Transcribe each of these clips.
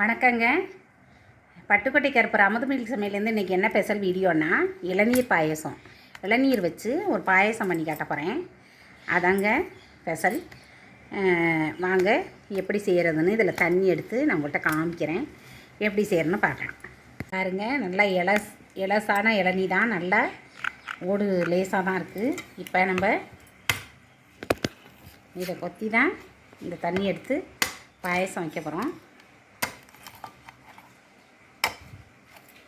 வணக்கங்க. பட்டுக்கோட்டை கருப்பர் அமுது மில்க் சமையலேருந்து இன்றைக்கி என்ன ஸ்பெஷல் வீடியோன்னா இளநீர் பாயசம். இளநீர் வச்சு ஒரு பாயசம் பண்ணி காட்ட போகிறேன் அதாங்க ஸ்பெஷல் வாங்க எப்படி செய்கிறதுன்னு இதில் தண்ணி எடுத்து நான் உங்கள்கிட்ட காமிக்கிறேன். எப்படி செய்கிறேன்னு பார்க்கலாம். பாருங்கள் நல்லா இலஸ் இலசான இளநீ தான். நல்லா ஓடு லேசாக தான் இருக்குது இப்போ நம்ம இதை கொத்தி தான் இந்த தண்ணி எடுத்து பாயசம் வைக்க போகிறோம்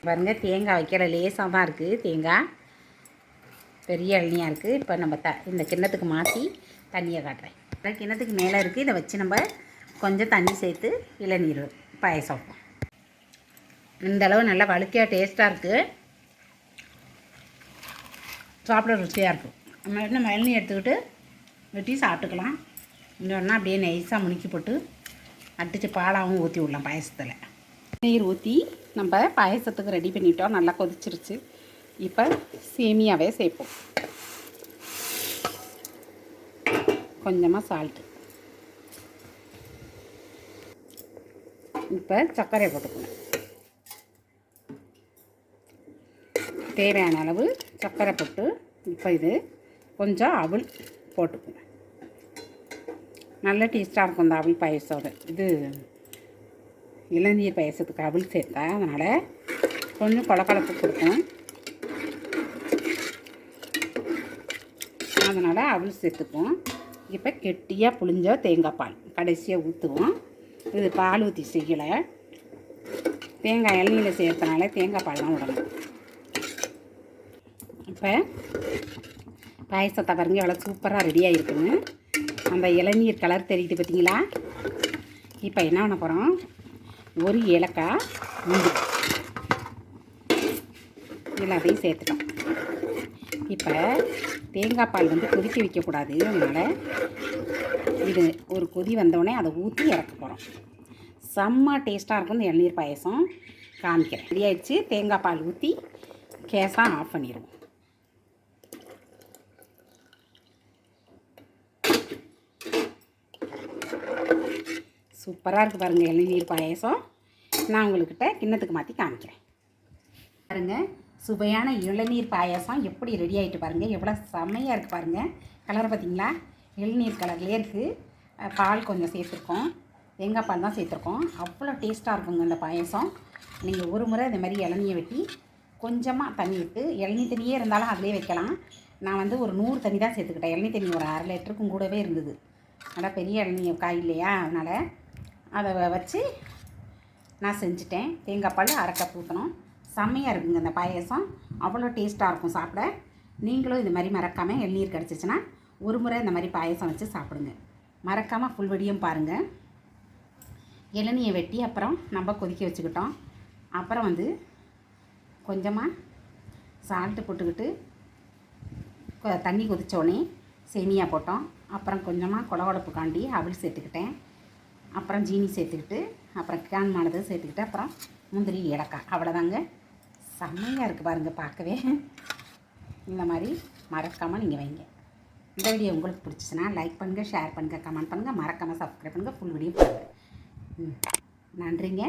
பாருங்க தேங்காய் வைக்கிற லேசாக தான் இருக்குது தேங்காய். பெரிய இளநியாக இருக்குது இப்போ நம்ம த இந்த கிண்ணத்துக்கு மாற்றி தண்ணியை காட்டுறேன். இந்த கிண்ணத்துக்கு மேலே இருக்குது இதை வச்சு நம்ம கொஞ்சம் தண்ணி சேர்த்து இளநீர் பாயசம். வைப்போம் இந்த அளவு நல்லா வழுக்கையாக டேஸ்ட்டாக இருக்குது சாப்பிட ருசியாக இருக்கும் நம்ம இன்னும் இளநீ எடுத்துக்கிட்டு வெட்டி சாப்பிட்டுக்கலாம். இன்னொன்னா அப்படியே நைஸாக முணுக்கி போட்டு அடித்து பாலாகவும் ஊற்றி விடலாம் பாயசத்தில். நீர் ஊற்றி நம்ம பாயசத்துக்கு ரெடி பண்ணிட்டோம். நல்லா கொதிச்சிருச்சு. இப்போ சேமியாவே சேர்ப்போம். கொஞ்சமாக சால்ட்டு இப்போ சர்க்கரை போட்டுக்கணும். தேவையான அளவு சர்க்கரை போட்டு இப்போ இது கொஞ்சம் அவள் போட்டுக்கணும். நல்ல டேஸ்ட்டாக இருக்கும் இந்த அவள் பாயசோட இது இளநீர் பாயசத்துக்கு அவள் சேர்த்தா அதனால் கொஞ்சம் கொலக்கலப்பு கொடுக்கும் அதனால் அவல் சேர்த்துக்குவோம் இப்போ கெட்டியாக புளிஞ்ச தேங்காய் பால் கடைசியாக ஊற்றுவோம் இது பால் ஊற்றி செய்யலை. தேங்காய் இளநீரில் சேர்த்தனால தேங்காய் பால் தான் விடணும் இப்போ பாயசத்தை பாருங்க எவ்வளோ சூப்பராக ரெடியாக இருக்குன்னு அந்த இளநீர் கலர் தெரியுது பார்த்தீங்களா இப்போ என்ன பண்ண போகிறோம் ஒரு ஏலக்காய் உண்டு எல்லாத்தையும் சேர்த்துட்டோம். இப்போ தேங்காய் பால் வந்து கொதிக்க வைக்கக்கூடாது. அதனால் இது ஒரு கொதி வந்தோடனே அதை ஊற்றி இறக்க போகிறோம் செம்ம டேஸ்ட்டாக இருக்கும் இந்த இளநீர் பாயசம். காமிக்கிறேன். ரெடி ஆயிடுச்சு. தேங்காய் பால் ஊற்றி கேஸாக ஆஃப் பண்ணிடுவோம். சூப்பராக இருக்குது பாருங்கள் இளநீர் பாயசம். நான் உங்கள்கிட்ட கிண்ணத்துக்கு மாற்றி காமிக்கிறேன். பாருங்கள் சுவையான இளநீர் பாயசம் எப்படி ரெடி ஆகிட்டு பாருங்கள் எவ்வளோ செம்மையாக இருக்குது பாருங்கள் கலர் பார்த்திங்களா இளநீர் கலர்லேயே இருக்குது பால் கொஞ்சம் சேர்த்துருக்கோம். தேங்காய் பால் தான் சேர்த்துருக்கோம். அவ்வளோ டேஸ்ட்டாக இருக்குங்க இந்த பாயசம். நீங்கள் ஒரு முறை இந்த மாதிரி இளநியை வெட்டி கொஞ்சமாக தண்ணி விட்டு இளநீ தண்ணியே இருந்தாலும் அதிலே வைக்கலாம். நான் வந்து ஒரு நூறு தண்ணி தான் சேர்த்துக்கிட்டேன். இளநீ தண்ணி ஒரு அரை லிட்டருக்கும் கூடவே இருந்தது. நல்லா பெரிய இளநீ காய் இல்லையா? அதனால் அதை வச்சு நான் செஞ்சுட்டேன். தேங்காய் பால் அரை கப் ஊற்றணும் செம்மையாக இருக்குங்க இந்த பாயசம். அவ்வளோ டேஸ்ட்டாக இருக்கும் சாப்பிட. நீங்களும் இது மாதிரி மறக்காமல் இளநீர் கிடச்சிச்சின்னா ஒரு முறை இந்த மாதிரி பாயசம் வச்சு சாப்பிடுங்க. மறக்காமல் ஃபுல் வெடியும் பாருங்கள் இளநியை வெட்டி அப்புறம் நம்ம கொதிக்க வச்சுக்கிட்டோம். அப்புறம் வந்து கொஞ்சமாக சால்ட்டு போட்டுக்கிட்டு தண்ணி கொதித்தோடனே சேமியா போட்டோம். அப்புறம் கொஞ்சமாக கொலவடப்புக்காண்டி அவள் சேர்த்துக்கிட்டேன். அப்புறம் ஜீனி சேர்த்துக்கிட்டு அப்புறம் கேன் மானது சேர்த்துக்கிட்டு அப்புறம் முந்திரி இடக்காய் அவ்வளோதாங்க செம்மையாக இருக்குது பாருங்கள் பார்க்கவே. இந்த மாதிரி மறக்காமல் நீங்கள் வைங்க. இந்த வீடியோ உங்களுக்கு பிடிச்சிச்சின்னா லைக் பண்ணுங்கள் ஷேர் பண்ணுங்கள் கமெண்ட் பண்ணுங்கள் மறக்காமல் சப்ஸ்கிரைப் பண்ணுங்கள் ஃபுல் வீடியோ பாருங்கள் ம். நன்றிங்க.